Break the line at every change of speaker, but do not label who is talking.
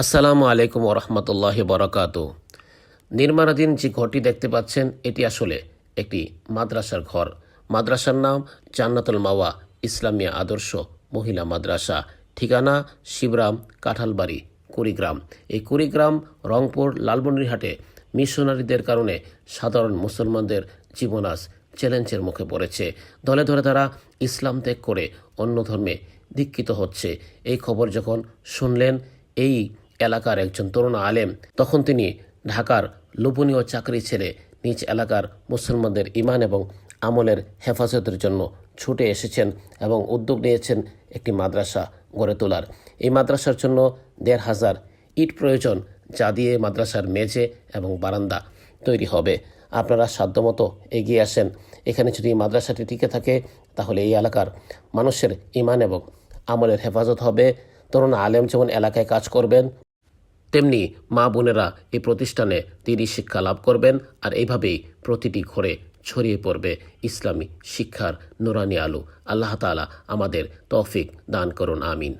আসসালামু আলাইকুম ওরহমতুল্লাহ বরকাত নির্মাণাধীন যে ঘরটি দেখতে পাচ্ছেন, এটি আসলে একটি মাদ্রাসার ঘর। মাদ্রাসার নাম জান্নাতুল মাওয়া, ইসলামিয়া আদর্শ মহিলা মাদ্রাসা। ঠিকানা শিবরাম কাঁঠালবাড়ি, কুড়িগ্রাম। এই কুড়িগ্রাম, রংপুর, লালমনিরহাটে মিশনারিদের কারণে সাধারণ মুসলমানদের জীবন আজ চ্যালেঞ্জের মুখে পড়েছে। দলে ধরে তারা ইসলাম ত্যাগ করে অন্য ধর্মে দীক্ষিত হচ্ছে। এই খবর যখন শুনলেন, এই এলাকার একজন তরুণ আলেম। তখন তিনি ঢাকার লোভনীয় চাকরি ছেড়ে নিজ এলাকার মুসলমানদের ইমান এবং আমলের হেফাজতের জন্য ছুটে এসেছেন এবং উদ্যোগ নিয়েছেন একটি মাদ্রাসা গড়ে তোলার। এই মাদ্রাসার জন্য দেড় হাজার ইট প্রয়োজন যা দিয়ে মাদ্রাসার মেঝে এবং বারান্দা তৈরি হবে। আপনারা সাধ্যমতো এগিয়ে আসেন। এখানে যদি মাদ্রাসাটি টিকে থাকে, তাহলে এই এলাকার মানুষের ইমান এবং আমলের হেফাজত হবে। তরুণ আলেম যেমন এলাকায় কাজ করবেন তেমনি মা বোনেরা এই প্রতিষ্ঠানে তিনি শিক্ষা লাভ করবেন আর এইভাবেই প্রতিটি ঘরে ছড়িয়ে পড়বে ইসলামী শিক্ষার নুরানি আলু। আল্লাহ তালা আমাদের তৌফিক দান করুন, আমিন।